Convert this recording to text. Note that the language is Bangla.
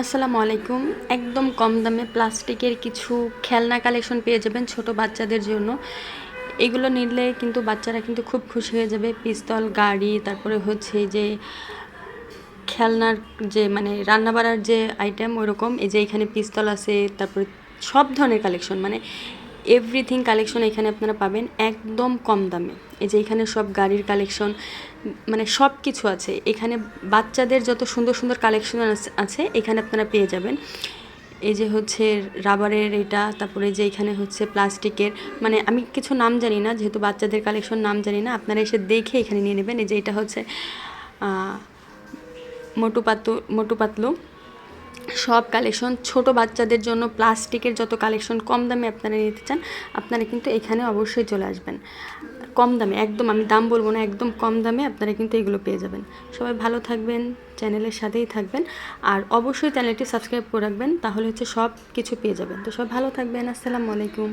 আসসালামু আলাইকুম। একদম কম দামে প্লাস্টিকের কিছু খেলনা কালেকশন পেয়ে যাবেন ছোট বাচ্চাদের জন্য। এগুলো নিলে কিন্তু বাচ্চারা কিন্তু খুব খুশি হয়ে যাবে। পিস্তল, গাড়ি, তারপরে হচ্ছে যে খেলনার যে মানে রান্নাবাড়ার যে আইটেম ওরকম এই যে এখানে পিস্তল আছে, তারপরে সব ধরনের কালেকশন। মানে এভরিথিং কালেকশন এখানে আপনারা পাবেন একদম কম দামে। এই যে এখানে সব গাড়ির কালেকশন মানে সব কিছু আছে। এখানে বাচ্চাদের যত সুন্দর সুন্দর কালেকশন আছে এখানে আপনারা পেয়ে যাবেন। এই যে হচ্ছে রাবারের এটা, তারপরে যে এখানে হচ্ছে প্লাস্টিকের মানে আমি কিছু নাম জানি না, যেহেতু বাচ্চাদের কালেকশন নাম জানি না, আপনারা এসে দেখে এখানে নিয়ে নেবেন। এই যে এটা হচ্ছে মোটু পাতলু মোটু পাতলু সব কালেকশন ছোট বাচ্চাদের জন্য প্লাস্টিকের যত কালেকশন কম দামে আপনারা নিতে চান, আপনারা কিন্তু এখানে অবশ্যই চলে আসবেন। কম দামে, একদম আমি দাম বলব না, একদম কম দামে আপনারা কিন্তু এগুলো পেয়ে যাবেন। সবাই ভালো থাকবেন চ্যানেলের সাথেই থাকবেন, আর অবশ্যই চ্যানেলটি সাবস্ক্রাইব করে রাখবেন, তাহলে হচ্ছে সব কিছু পেয়ে যাবেন। তো সব ভালো থাকবেন, আসসালামু আলাইকুম।